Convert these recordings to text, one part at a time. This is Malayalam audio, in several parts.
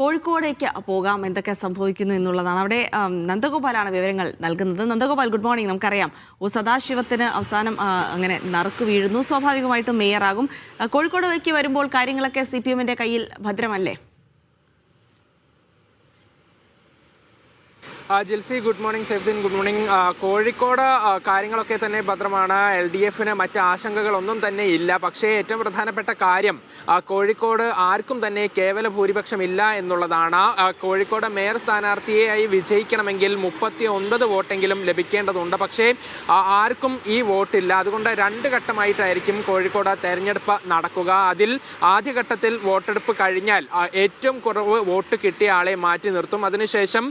കോഴിക്കോടേക്ക് പോകാം എന്തൊക്കെ സംഭവിക്കുന്നു എന്നുള്ളതാണ്. അവിടെ നന്ദഗോപാലാണ് വിവരങ്ങൾ നൽകുന്നത്. നന്ദഗോപാൽ ഗുഡ് മോർണിംഗ് നമുക്കറിയാം ഓ സദാശിവത്തിന് അവസാനം അങ്ങനെ നറുക്ക് വീഴുന്നു. സ്വാഭാവികമായിട്ടും മേയറാകും കോഴിക്കോട് വയ്ക്ക് വരുമ്പോൾ കാര്യങ്ങളൊക്കെ സി പി എമ്മിന്റെ കയ്യിൽ ഭദ്രമല്ലേ? Jilsy good morning Safdeen good morning Kozhikode കാര്യങ്ങളൊക്കെ തന്നെ ഭദ്രമാണ്. എൽ ഡി എഫിന് മറ്റ് ആശങ്കകളൊന്നും തന്നെ ഇല്ല. പക്ഷേ ഏറ്റവും പ്രധാനപ്പെട്ട കാര്യം കോഴിക്കോട് ആർക്കും തന്നെ കേവല ഭൂരിപക്ഷം ഇല്ല എന്നുള്ളതാണ് കോഴിക്കോട് മേയർ സ്ഥാനാർത്ഥിയായി വിജയിക്കണമെങ്കിൽ മുപ്പത്തി ഒൻപത് വോട്ടെങ്കിലും ലഭിക്കേണ്ടതുണ്ട്. പക്ഷേ ആർക്കും ഈ വോട്ടില്ല. അതുകൊണ്ട് രണ്ട് ഘട്ടമായിട്ടായിരിക്കും കോഴിക്കോട് തെരഞ്ഞെടുപ്പ് നടക്കുക. അതിൽ ആദ്യഘട്ടത്തിൽ വോട്ടെടുപ്പ് കഴിഞ്ഞാൽ ഏറ്റവും കുറവ് വോട്ട് കിട്ടിയ ആളെ മാറ്റി നിർത്തും. അതിനുശേഷം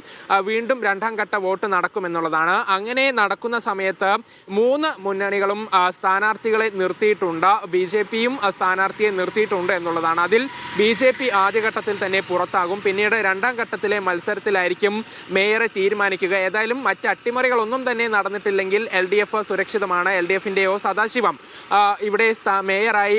വീണ്ടും രണ്ടാം ഘട്ട വോട്ട് നടക്കുമെന്നുള്ളതാണ്. അങ്ങനെ നടക്കുന്ന സമയത്ത് മൂന്ന് മുന്നണികളും സ്ഥാനാർത്ഥികളെ നിർത്തിയിട്ടുണ്ട്. ബി ജെ പിയും സ്ഥാനാർത്ഥിയെ നിർത്തിയിട്ടുണ്ട് എന്നുള്ളതാണ്. അതിൽ ബി ജെ പി ആദ്യഘട്ടത്തിൽ തന്നെ പുറത്താകും. പിന്നീട് രണ്ടാം ഘട്ടത്തിലെ മത്സരത്തിലായിരിക്കും മേയറെ തീരുമാനിക്കുക. ഏതായാലും മറ്റ് അട്ടിമറികളൊന്നും തന്നെ നടന്നിട്ടില്ലെങ്കിൽ എൽ ഡി എഫ് സുരക്ഷിതമാണ്. എൽ ഡി എഫിന്റെയോ സദാശിവം ഇവിടെ മേയറായി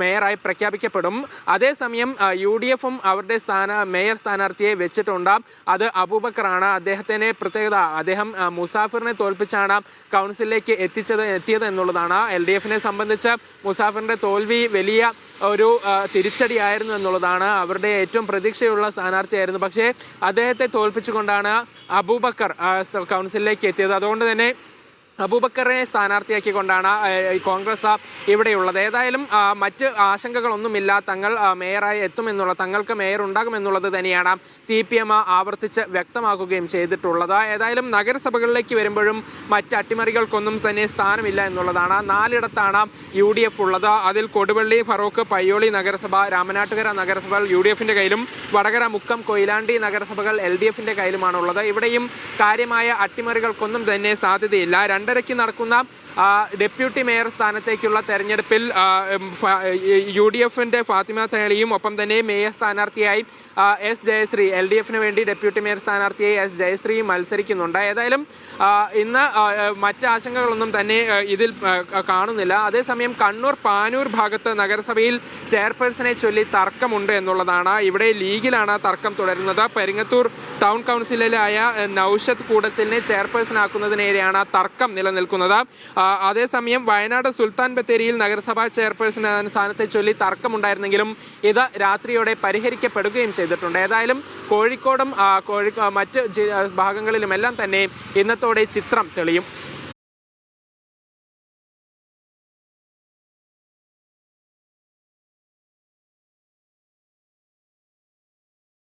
മേയറായി പ്രഖ്യാപിക്കപ്പെടും. അതേസമയം യു ഡി എഫും അവരുടെ സ്ഥാന മേയർ സ്ഥാനാർത്ഥിയെ വെച്ചിട്ടുണ്ട്. അത് അബൂബക്കറാണ്. അദ്ദേഹത്തിന് പ്രത്യേകത അദ്ദേഹം മുസാഫിറിനെ തോൽപ്പിച്ചാണ് കൗൺസിലിലേക്ക് എത്തിച്ചത് എത്തിയത് എന്നുള്ളതാണ്. എൽ ഡി എഫിനെ സംബന്ധിച്ച് മുസാഫിറിന്റെ തോൽവി വലിയ ഒരു തിരിച്ചടി തിരിച്ചടിയായിരുന്നു എന്നുള്ളതാണ് അവരുടെ ഏറ്റവും പ്രതീക്ഷയുള്ള സ്ഥാനാർത്ഥിയായിരുന്നു. പക്ഷേ അദ്ദേഹത്തെ തോൽപ്പിച്ചുകൊണ്ടാണ് അബൂബക്കർ കൗൺസിലിലേക്ക് എത്തിയത്. അതുകൊണ്ട് തന്നെ അബൂബക്കറിനെ സ്ഥാനാർത്ഥിയാക്കിക്കൊണ്ടാണ് കോൺഗ്രസ് ഇവിടെയുള്ളത്. ഏതായാലും മറ്റ് ആശങ്കകളൊന്നുമില്ല. തങ്ങൾ മേയറായി എത്തുമെന്നുള്ള തങ്ങൾക്ക് മേയർ ഉണ്ടാകുമെന്നുള്ളത് തന്നെയാണ് സി പി എം ആവർത്തിച്ച് വ്യക്തമാക്കുകയും ചെയ്തിട്ടുള്ളത്. ഏതായാലും നഗരസഭകളിലേക്ക് വരുമ്പോഴും മറ്റ് അട്ടിമറികൾക്കൊന്നും തന്നെ സ്ഥാനമില്ല എന്നുള്ളതാണ്. നാലിടത്താണ് യു ഡി എഫ് ഉള്ളത്. അതിൽ കൊടുവള്ളി ഫറൂഖ് പയ്യോളി നഗരസഭ രാമനാട്ടുകര നഗരസഭകൾ യു ഡി എഫിന്റെ കയ്യിലും വടകര മുക്കം കൊയിലാണ്ടി നഗരസഭകൾ എൽ ഡി എഫിന്റെ കയ്യിലുമാണുള്ളത്. ഇവിടെയും കാര്യമായ അട്ടിമറികൾക്കൊന്നും തന്നെ സാധ്യതയില്ല. രണ്ടരയ്ക്ക് നടക്കുന്ന ഡെപ്യൂട്ടി മേയർ സ്ഥാനത്തേക്കുള്ള തെരഞ്ഞെടുപ്പിൽ യു ഡി എഫിന്റെ ഫാത്തിമ തേളിയും ഒപ്പം തന്നെ മേയർ സ്ഥാനാർത്ഥിയായി എസ് ജയശ്രീ എൽ ഡി എഫിന് വേണ്ടി ഡെപ്യൂട്ടി മേയർ സ്ഥാനാർത്ഥിയായി എസ് ജയശ്രീ മത്സരിക്കുന്നുണ്ട്. ഏതായാലും ഇന്ന് മറ്റ് ആശങ്കകളൊന്നും തന്നെ ഇതിൽ കാണുന്നില്ല. അതേസമയം കണ്ണൂർ പാനൂർ ഭാഗത്ത് നഗരസഭയിൽ ചെയർപേഴ്സണെ ചൊല്ലി തർക്കമുണ്ട് എന്നുള്ളതാണ്. ഇവിടെ ലീഗിലാണ് തർക്കം തുടരുന്നത്. പെരിങ്ങത്തൂർ ടൗൺ കൗൺസിലിലായ ആ, നൌഷത്ത് കൂടത്തിനെ ചെയർപേഴ്സൺ ആക്കുന്നതിനെതിരെയാണ് തർക്കം നിലനിൽക്കുന്നത്. അതേസമയം വയനാട് സുൽത്താൻ ബത്തേരിയിൽ നഗരസഭാ ചെയർപേഴ്സൺ സ്ഥാനത്തെ ചൊല്ലി തർക്കമുണ്ടായിരുന്നെങ്കിലും ഇത് രാത്രിയോടെ പരിഹരിക്കപ്പെടുകയും ചെയ്തിട്ടുണ്ട്. ഏതായാലും കോഴിക്കോടും കോഴിക്കോ കോഴി മറ്റ് ഭാഗങ്ങളിലുമെല്ലാം തന്നെ ഇന്നത്തോടെ ചിത്രം തെളിയും.